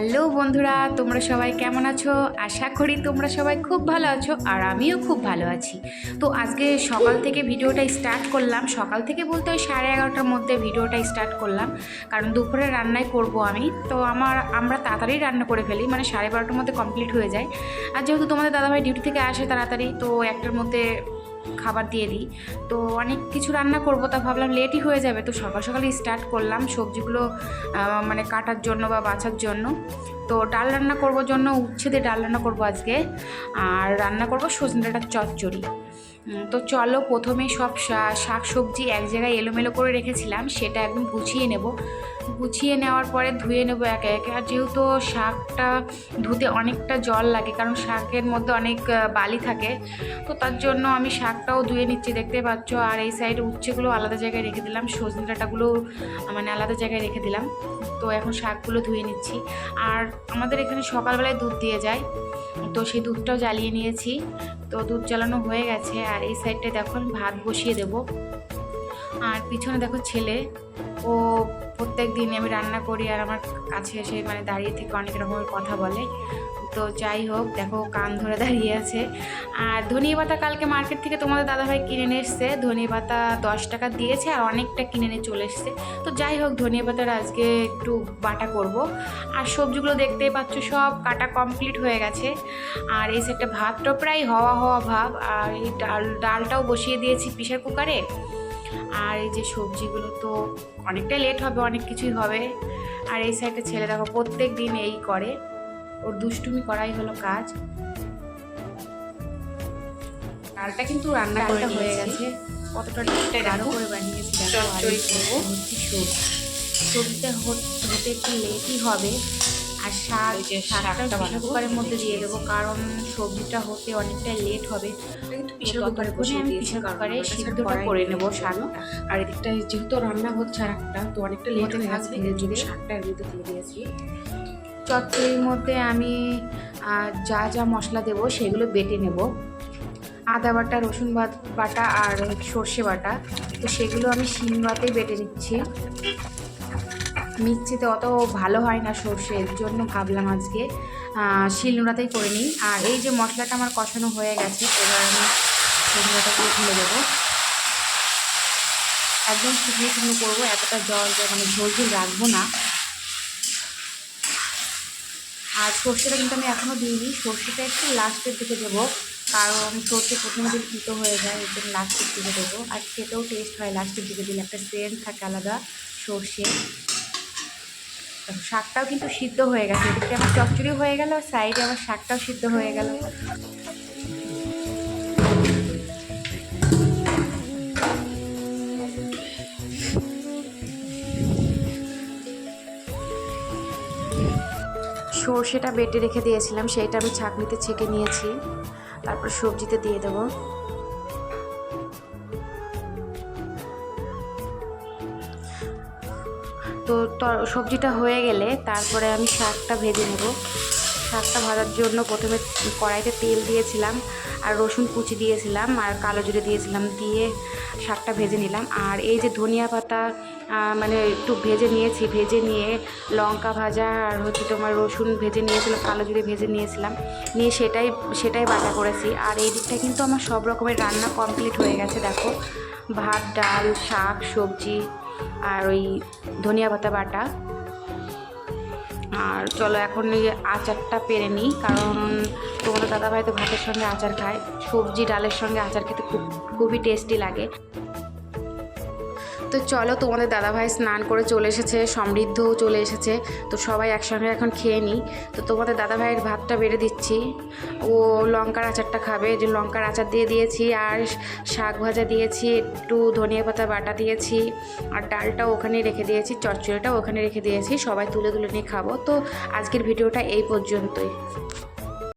Hello বন্ধুরা, তোমরা সবাই কেমন আছো? আশা করি তোমরা সবাই খুব ভালো আছো আর আমিও খুব ভালো আছি। তো আজকে সকাল থেকে ভিডিওটা স্টার্ট করলাম। সকাল থেকে বলতে ওই সাড়ে এগারোটার মধ্যে ভিডিওটা স্টার্ট করলাম। কারণ দুপুরে রান্নাই করব আমি। তো আমার, আমরা তাড়াতাড়ি রান্না করে ফেলি। মানে সাড়ে বারোটার মধ্যে কমপ্লিট হয়ে যায়। আর যেহেতু তোমাদের দাদাভাই ডিউটি থেকে আসে তাড়াতাড়ি, তো একটার মধ্যে খাবার দিয়ে দিই। তো অনেক কিছু রান্না করব, তা ভাবলাম লেটই হয়ে যাবে। তো সকাল সকালে স্টার্ট করলাম সবজিগুলো মানে কাটার জন্য বা বাছার জন্য। তো ডাল রান্না করব জন্য উচ্ছেদে ডাল রান্না করব আজকে। আর রান্না করব সজনে ডাটার চচ্চড়ি। তো চলো প্রথমেই সব শাক সবজি এক জায়গায় এলোমেলো করে রেখেছিলাম, সেটা একদম গুছিয়ে নেব। গুছিয়ে নেওয়ার পরে ধুয়ে নেব একে একে। আর যেহেতু শাকটা ধুতে অনেকটা জল লাগে, কারণ শাকের মধ্যে অনেক বালি থাকে, তো তার জন্য আমি শাকটাও ধুয়ে নিচ্ছি। দেখতে পাচ্ছ, আর এই সাইডে উচ্ছেগুলো আলাদা জায়গায় রেখে দিলাম, সজনে ডাঁটাগুলো মানে আলাদা জায়গায় রেখে দিলাম। তো এখন শাকগুলো ধুয়ে নিচ্ছি। আর আমাদের এখানে সকালবেলায় দুধ দিয়ে যায়, তো সেই দুধটাও জ্বালিয়ে নিয়েছি। তো দুধ জ্বালানো হয়ে গেছে আর এই সাইডটা দেখো, আমি ভাত বসিয়ে দেব। আর পিছনে দেখো ছেলে, ও প্রত্যেক দিন আমি রান্না করি আর আমার কাছে এসে মানে দাঁড়িয়ে থেকে অনেক রকমের কথা বলে। তো যাই হোক, দেখো কান ধরে দাঁড়িয়ে আছে। আর ধনিয়া পাতা কালকে মার্কেট থেকে তোমাদের দাদাভাই কিনে নিয়ে এসছে। ধনিয়া পাতা দশ টাকা দিয়েছে আর অনেকটা কিনে নিয়ে চলে এসছে। তো যাই হোক, ধনিয়া পাতার আজকে একটু বাটা করব। আর সবজিগুলো দেখতেই পাচ্ছ, সব কাটা কমপ্লিট হয়ে গেছে। আর এই সেটটা ভাতটা প্রায় হওয়া হওয়া ভাব। আর এই ডাল, ডালটাও বসিয়ে দিয়েছি প্রেশার কুকারে। আর এই যে সবজিগুলো তো অনেকটা লেট হবে, অনেক কিছুই হবে। আর এই সাইডে ছেলে দেখো প্রত্যেক দিন এই করে। ওর দুষ্টুমি করাই হলো কাজ। ডালটা কিন্তু রান্না করে হয়ে গেছে। কতটা গাঢ় করে বানিয়েছি সবজিটা হতে একটু লেটই হবে। আর শাক যে শাকটা প্রেশার। কুকারের মধ্যে দিয়ে দেবো কারণ সবজিটা হতে অনেকটা লেট হবে। কিন্তু প্রেশার কুকারে বসিয়ে দিয়েছি কুকারে সিদ্ধটা করে নেব। শাকটা আর এদিকটা যেহেতু রান্না হচ্ছে আর একটা তো অনেকটা লেট হয়ে গেছে শাকটা মধ্যে দিয়ে দিয়েছি। চচ্চড়ির মধ্যে আমি যা যা মশলা দেবো সেগুলো বেটে নেব। আদা বাটা, রসুন বাট- আর সর্ষে বাটা। তো সেগুলো আমি শিলনোড়াতেই বেটে নিচ্ছি। মিক্সিতে অত ভালো হয় না সর্ষে এর জন্য ভাবলাম আজকে শিলনোড়াতেই করে নিই। আর এই যে মশলাটা আমার কষানো হয়ে গেছে, এবার আমি শিলনোড়াটাকে ঢেলে দেবো। একদম শুকনো শুকনো করব, এতটা জল মানে ঝোল ঝোল রাখব না। আর সর্ষেটা কিন্তু আমি এখনও দিইনি। সর্ষেটা একটু লাস্টের দিকে দেবো, কারণ সর্ষে প্রথমে দিন তিতো হয়ে যায় জন্য লাস্টের দিকে দেবো। আর খেতেও টেস্ট হয় লাস্টের দিকে দিলে, একটা সেন্ট থাকে আলাদা সর্ষে। শাকটাও কিন্তু সিদ্ধ হয়ে গেছে এদিকে আমার চচ্চড়ি হয়ে গেল, আর সাইডে আমার শাকটাও সিদ্ধ হয়ে গেল। সর্ষেটা বেটে রেখে দিয়েছিলাম, সেইটা আমি ছাঁকনিতে ছেঁকে নিয়েছি। তারপর সবজিতে দিয়ে দেব। তো সবজিটা হয়ে গেলে তারপরে আমি শাকটা ভেজে নেব। শাকটা ভাজার জন্য প্রথমে কড়াইতে তেল দিয়েছিলাম আর রসুন কুচি দিয়েছিলাম আর কালো জিরে দিয়েছিলাম দিয়ে শাকটা ভেজে নিলাম। আর এই যে ধনিয়া পাতা মানে একটু ভেজে নিয়েছি, ভেজে নিয়ে লঙ্কা ভাজা আর হচ্ছে তোমার রসুন ভেজে নিয়েছিলাম কালো জিরে ভেজে নিয়েছিলাম। নিয়ে সেটাই সেটাই বাটা করেছি। আর এই দিকটা কিন্তু আমার সব রকমের রান্না কমপ্লিট হয়ে গেছে, দেখো। ভাত, ডাল, শাক, সবজি আর ওই ধনিয়া পাতা বাটা। আর চলো এখন আচারটা পেরে নিই, কারণ তোমাদের দাদাভাই তো ভাতের সঙ্গে আচার খায়, সবজি, ডালের সঙ্গে আচার খেতে খুব, খুবই টেস্টি লাগে। তো চলো তোমাদের দাদাভাই স্নান করে চলে এসেছে, সমৃদ্ধও চলে এসেছে। তো সবাই একসঙ্গে এখন খেয়ে নিই। তো তোমাদের দাদাভাইয়ের ভাতটা বেড়ে দিচ্ছি। ও লঙ্কার আচারটা খাবে যে লঙ্কার আচার দিয়ে দিয়েছি, আর শাক ভাজা দিয়েছি, একটু ধনিয়া পাতা বাটা দিয়েছি, আর ডালটাও ওখানে রেখে দিয়েছি, চচ্চড়িটাও ওখানে রেখে দিয়েছি, সবাই তুলে তুলে নিয়ে খাব। তো আজকের ভিডিওটা এই পর্যন্তই।